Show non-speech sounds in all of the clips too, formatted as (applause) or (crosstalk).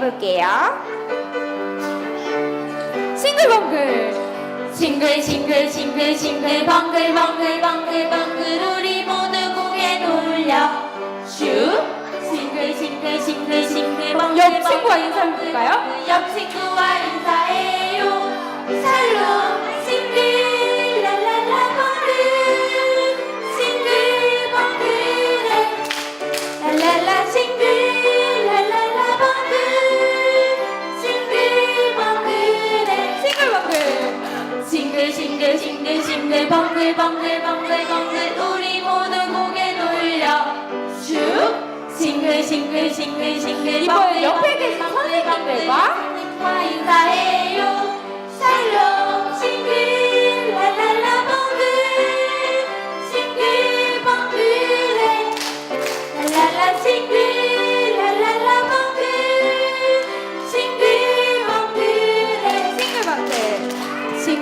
해볼게요. 싱글벙글. 싱글 싱글 싱글 싱글 벙글 벙글 벙글 벙글 우리 모두 고개 돌려 슈 싱글 싱글 싱글 싱글 벙글 옆 친구와 인사해볼까요? 옆 친구와 인사해요 살로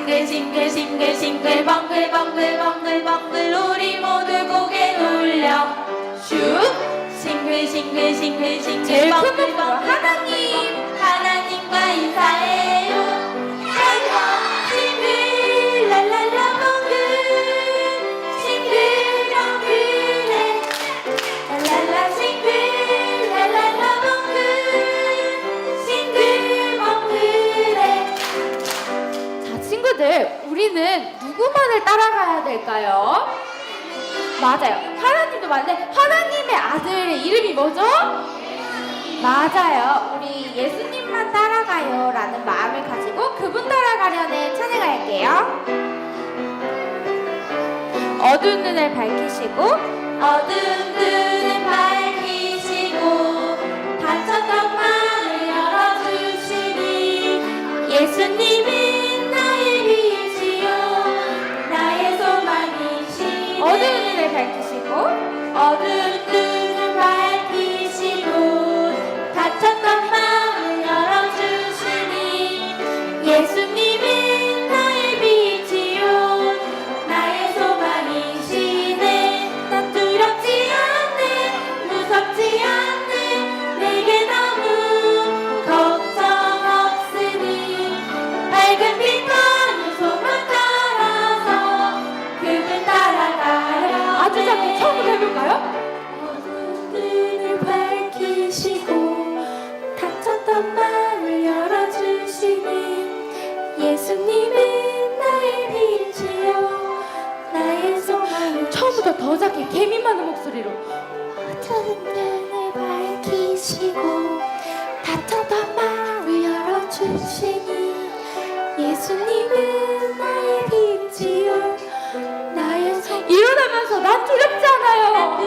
싱글싱글싱글싱글 벙글벙글벙글벙글 우리 모두 고개 돌려. 슉! 싱글싱글싱글싱글 벙글벙글 하나님. 하나님과 인사해. 누구만을 따라가야 될까요? 맞아요. 하나님도 맞는데 하나님의 아들 이름이 뭐죠? 맞아요. 우리 예수님만 따라가요 라는 마음을 가지고 그분 따라가려는 찬양을 할게요. 어두운 눈을 밝히시고 어두운 눈을 밝히시고 다쳤던 마음을 열어주시니 예수님이 어두운 눈을 밝히시고 닫혔던 마음을 열어주시니 여자께 개미 많은 목소리로. 모든 눈을 밝히시고 다쳤던 마음을 열어주시니 예수님은 나의 빛이요. 나의 소... 일어나면서 난 두렵잖아요.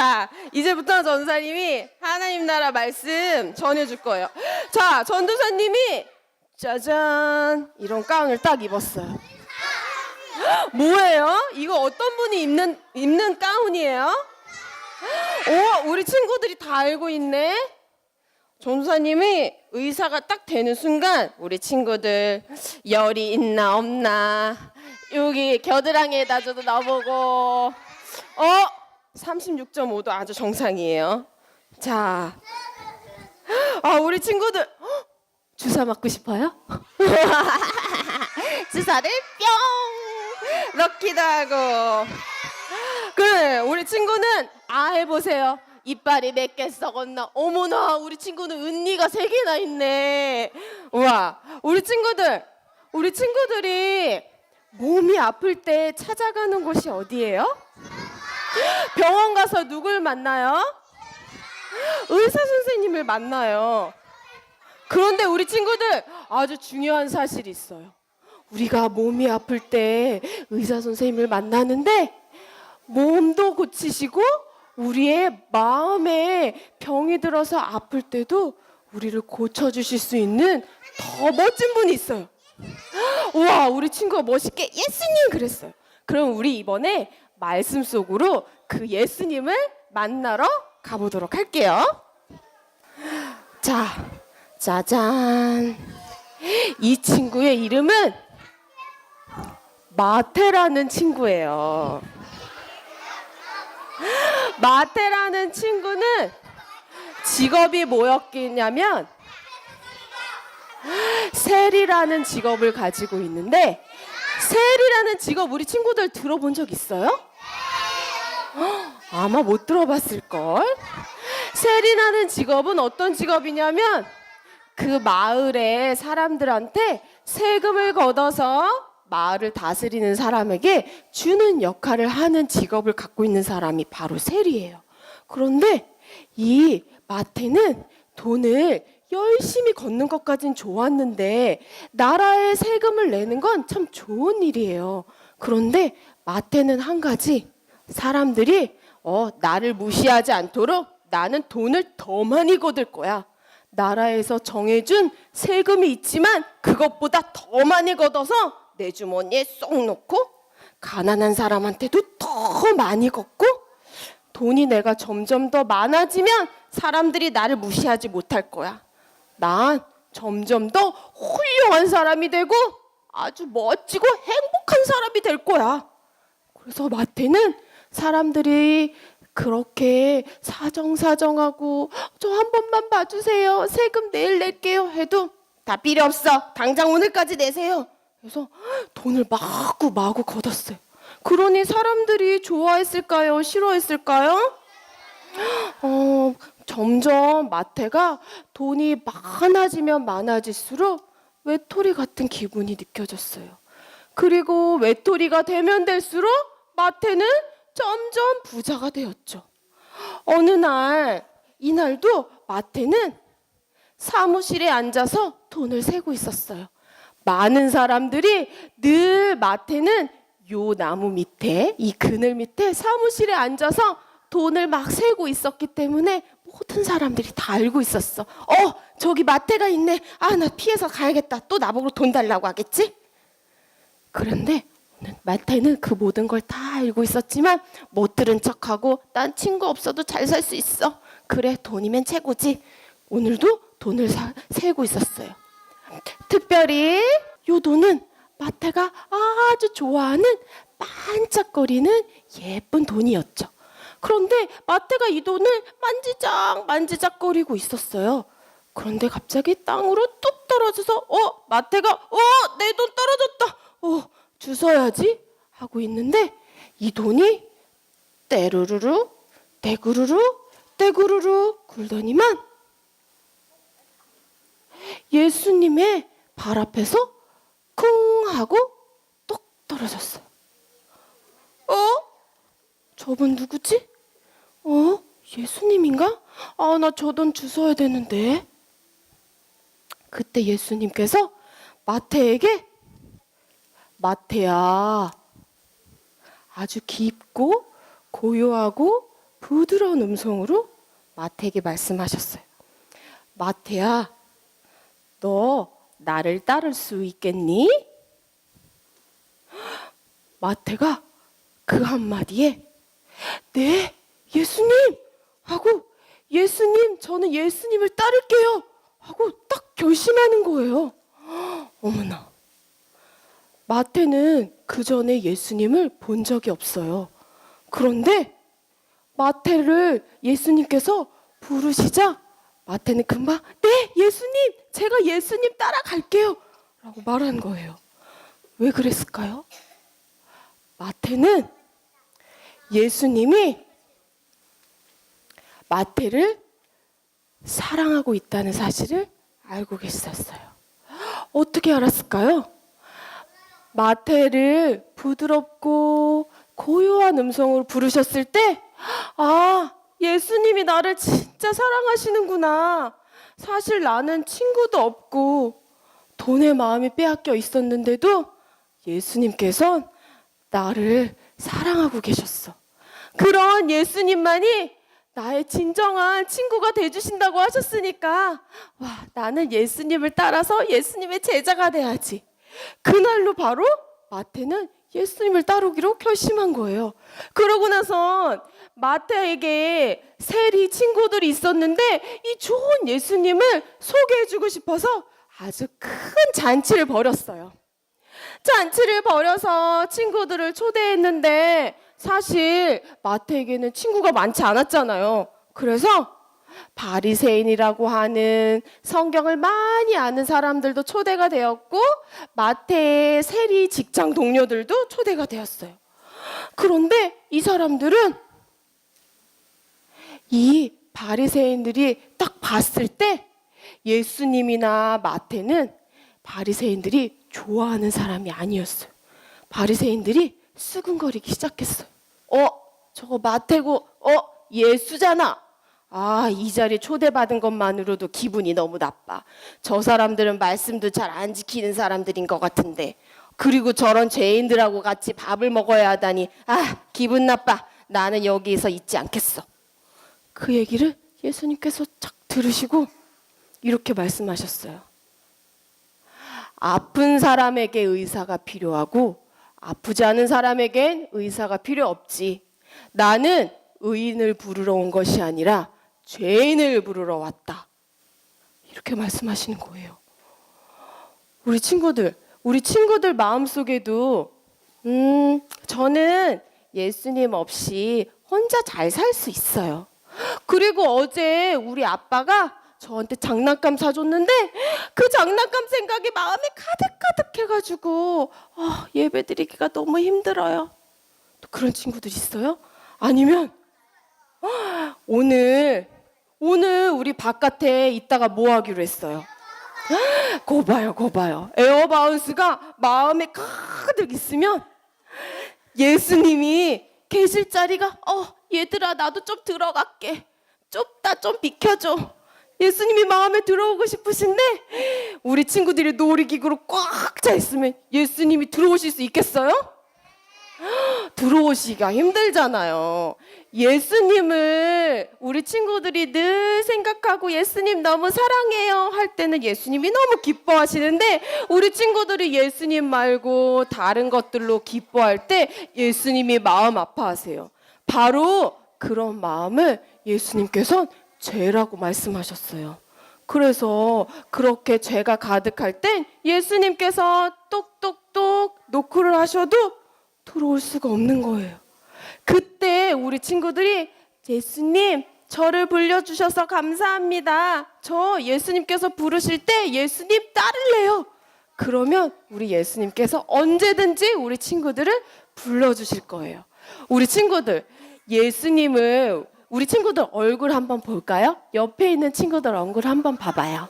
자, 이제부터 전사님이 하나님 나라 말씀 전해줄 거예요. 자, 전도사님이 짜잔 이런 가운을 딱 입었어요. (gasps) 뭐예요? 이거 어떤 분이 입는 입는 가운이에요? 오, 우리 친구들이 다 알고 있네. 전도사님이 의사가 딱 되는 순간 우리 친구들 열이 있나 없나 여기 겨드랑이에다 줘도 넣어보고 어 36.5도 아주 정상이에요. 자, 아 우리 친구들. 헉, 주사 맞고 싶어요? (laughs) 주사를 뿅! 넣기도 하고. 그래 우리 친구는 아 해보세요. 이빨이 몇 개 썩었나. 어머나 우리 친구는 은니가 세 개나 있네. 우와 우리 친구들. 우리 친구들이 몸이 아플 때 찾아가는 곳이 어디예요? 병원 가서 누굴 만나요? 의사 선생님을 만나요 그런데 우리 친구들 아주 중요한 사실이 있어요 우리가 몸이 아플 때 의사 선생님을 만나는데 몸도 고치시고 우리의 마음에 병이 들어서 아플 때도 우리를 고쳐주실 수 있는 더 멋진 분이 있어요. 우와, 우리 친구가 멋있게 예수님 그랬어요. 그럼 우리 이번에 말씀 속으로 그 예수님을 만나러 가보도록 할게요. 자, 짜잔. 이 친구의 이름은 마테라는 친구예요. 마테라는 친구는 직업이 뭐였겠냐면 셀이라는 직업을 가지고 있는데 셀이라는 직업 우리 친구들 들어본 적 있어요? 헉, 아마 못 들어봤을 걸. 셀이라는 직업은 어떤 직업이냐면 그 마을의 사람들한테 세금을 걷어서 마을을 다스리는 사람에게 주는 역할을 하는 직업을 갖고 있는 사람이 바로 셀이에요. 그런데 이 마태는 돈을 열심히 걷는 것까진 좋았는데 나라에 세금을 내는 건 참 좋은 일이에요. 그런데 마태는 한 가지 사람들이 어 나를 무시하지 않도록 나는 돈을 더 많이 거둘 거야. 나라에서 정해준 세금이 있지만 그것보다 더 많이 걷어서 내 주머니에 쏙 넣고 가난한 사람한테도 더 많이 걷고 돈이 내가 점점 더 많아지면 사람들이 나를 무시하지 못할 거야. 난 점점 더 훌륭한 사람이 되고 아주 멋지고 행복한 사람이 될 거야. 그래서 마태는 사람들이 그렇게 사정사정하고 저 한 번만 봐주세요. 세금 내일 낼게요. 해도 다 필요 없어. 당장 오늘까지 내세요. 그래서 돈을 마구 마구 걷었어요. 그러니 사람들이 좋아했을까요? 싫어했을까요? 어, 점점 마태가 돈이 많아지면 많아질수록 외톨이 같은 기분이 느껴졌어요. 그리고 외톨이가 되면 될수록 마태는 점점 부자가 되었죠. 어느 날, 이날도 마태는 사무실에 앉아서 돈을 세고 있었어요. 많은 사람들이 늘 마태는 요 나무 밑에, 이 그늘 밑에 사무실에 앉아서 돈을 막 세고 있었기 때문에 모든 사람들이 다 알고 있었어. 어, 저기 마태가 있네. 아, 나 피해서 가야겠다. 또 나보고 돈 달라고 하겠지? 그런데 마태는 그 모든 걸 다 알고 있었지만 못 들은 척하고 난 친구 없어도 잘 살 수 있어. 그래 돈이면 최고지. 오늘도 돈을 사, 세고 있었어요. 특별히 요 돈은 마태가 아주 좋아하는 반짝거리는 예쁜 돈이었죠. 그런데 마태가 이 돈을 만지작 만지작거리고 있었어요. 그런데 갑자기 땅으로 뚝 떨어져서 어 마태가 어 내 돈 떨어졌다. 어 주워야지 하고 있는데 이 돈이 떼루루루 떼구루루 떼구루루 굴더니만 예수님의 발 앞에서 쿵 하고 똑 떨어졌어요. 어? 저분 누구지? 어? 예수님인가? 아, 나 저 돈 주워야 되는데. 그때 예수님께서 마태에게 마태야 아주 깊고 고요하고 부드러운 음성으로 마태에게 말씀하셨어요. 마태야, 너 나를 따를 수 있겠니? 마태가 그 한마디에 네, 예수님! 하고 예수님, 저는 예수님을 따를게요! 하고 딱 결심하는 거예요. 어머나. 마태는 그 전에 예수님을 본 적이 없어요. 그런데 마태를 예수님께서 부르시자 마태는 금방 네 예수님 제가 예수님 따라갈게요 라고 말한 거예요. 왜 그랬을까요? 마태는 예수님이 마태를 사랑하고 있다는 사실을 알고 계셨어요. 어떻게 알았을까요? 마태를 부드럽고 고요한 음성으로 부르셨을 때, 아, 예수님이 나를 진짜 사랑하시는구나. 사실 나는 친구도 없고 돈에 마음이 빼앗겨 있었는데도 예수님께서 나를 사랑하고 계셨어. 그런 예수님만이 나의 진정한 친구가 돼주신다고 하셨으니까, 와, 나는 예수님을 따라서 예수님의 제자가 돼야지. 그날로 바로 마태는 예수님을 따르기로 결심한 거예요. 그러고 나선 마태에게 세리 친구들이 있었는데 이 좋은 예수님을 소개해주고 싶어서 아주 큰 잔치를 벌였어요. 잔치를 벌여서 친구들을 초대했는데 사실 마태에게는 친구가 많지 않았잖아요. 그래서 바리새인이라고 하는 성경을 많이 아는 사람들도 초대가 되었고 마태의 세리 직장 동료들도 초대가 되었어요. 그런데 이 사람들은 이 바리새인들이 딱 봤을 때 예수님이나 마태는 바리새인들이 좋아하는 사람이 아니었어요. 바리새인들이 수근거리기 시작했어요. 어, 저거 마태고, 어, 예수잖아. 아, 이 자리에 초대받은 것만으로도 기분이 너무 나빠. 저 사람들은 말씀도 잘 안 지키는 사람들인 것 같은데. 그리고 저런 죄인들하고 같이 밥을 먹어야 하다니, 아, 기분 나빠. 나는 여기에서 있지 않겠어. 그 얘기를 예수님께서 착 들으시고 이렇게 말씀하셨어요. 아픈 사람에게 의사가 필요하고 아프지 않은 사람에겐 의사가 필요 없지. 나는 의인을 부르러 온 것이 아니라 죄인을 부르러 왔다. 이렇게 말씀하시는 거예요. 우리 친구들, 우리 친구들 마음속에도 음, 저는 예수님 없이 혼자 잘 살 수 있어요. 그리고 어제 우리 아빠가 저한테 장난감 사줬는데 그 장난감 생각이 마음이 가득가득 해가지고 아, 예배 드리기가 너무 힘들어요. 또 그런 친구들 있어요? 아니면 아, 오늘 오늘 우리 바깥에 있다가 뭐 하기로 했어요? (gasps) 고 봐요, 고 봐요. 에어바운스가 마음에 가득 있으면 예수님이 계실 자리가 어 얘들아 나도 좀 들어갈게 좁다 좀 비켜줘 예수님이 마음에 들어오고 싶으신데 우리 친구들이 놀이기구로 꽉 차 있으면 예수님이 들어오실 수 있겠어요? 들어오시기가 힘들잖아요. 예수님을 우리 친구들이 늘 생각하고 예수님 너무 사랑해요 할 때는 예수님이 너무 기뻐하시는데 우리 친구들이 예수님 말고 다른 것들로 기뻐할 때 예수님이 마음 아파하세요. 바로 그런 마음을 예수님께서 죄라고 말씀하셨어요. 그래서 그렇게 죄가 가득할 땐 예수님께서 똑똑똑 노크를 하셔도 들어올 수가 없는 거예요. 그때 우리 친구들이 예수님 저를 불려주셔서 감사합니다. 저 예수님께서 부르실 때 예수님 따를래요. 그러면 우리 예수님께서 언제든지 우리 친구들을 불러주실 거예요. 우리 친구들 예수님을 우리 친구들 얼굴 한번 볼까요? 옆에 있는 친구들 얼굴 한번 봐봐요.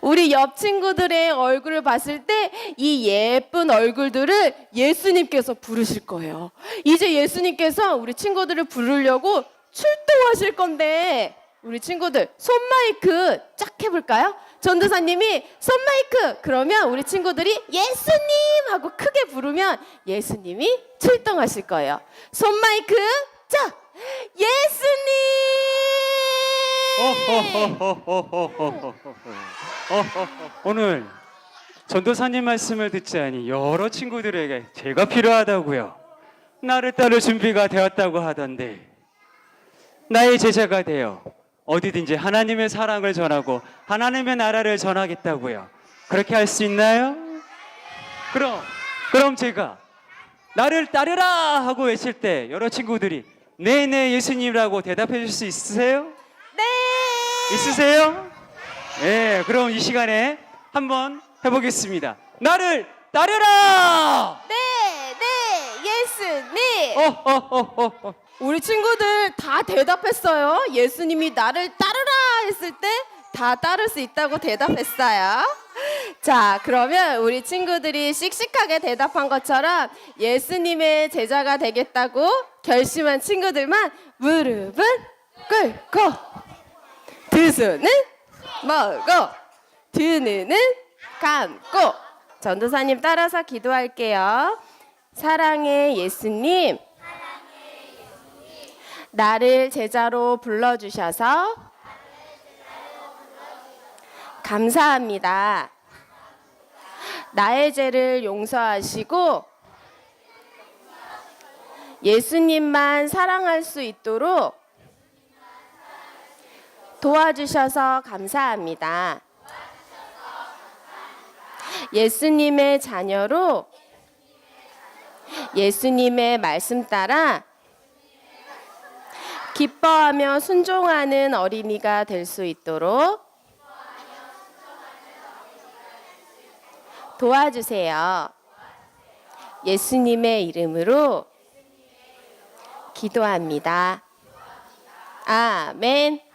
우리 옆 친구들의 얼굴을 봤을 때 이 예쁜 얼굴들을 예수님께서 부르실 거예요. 이제 예수님께서 우리 친구들을 부르려고 출동하실 건데 우리 친구들 손 마이크 쫙 해볼까요? 전도사님이 손 마이크 그러면 우리 친구들이 예수님 하고 크게 부르면 예수님이 출동하실 거예요. 손 마이크 자 예수님. 오늘 전도사님 말씀을 듣지 않니 여러 친구들에게 제가 필요하다고요. 나를 따를 준비가 되었다고 하던데 나의 제자가 되어 어디든지 하나님의 사랑을 전하고 하나님의 나라를 전하겠다고요. 그렇게 할 수 있나요? 그럼 그럼 제가 나를 따르라 하고 외칠 때 여러 친구들이 네네 예수님이라고 대답해 줄 수 있으세요? 네. 있으세요? 네, 그럼 이 시간에 한번 해보겠습니다. 나를 따르라! 네, 네, 예수님. 어, 어, 어, 어, 어. 우리 친구들 다 대답했어요. 예수님이 나를 따르라 했을 때 다 따를 수 있다고 대답했어요. 자, 그러면 우리 친구들이 씩씩하게 대답한 것처럼 예수님의 제자가 되겠다고 결심한 친구들만 무릎은 꿇고 두 손은 먹고 두 눈은 감고 전도사님 따라서 기도할게요. 사랑의 예수님. 나를 제자로 불러주셔서 감사합니다. 나의 죄를 용서하시고 예수님만 사랑할 수 있도록 도와주셔서 감사합니다. 예수님의 자녀로 예수님의 말씀 따라 기뻐하며 순종하는 어린이가 될 수 있도록 도와주세요. 예수님의 이름으로 기도합니다. 아멘.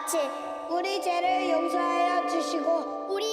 같이 우리 죄를 용서하여 주시고 우리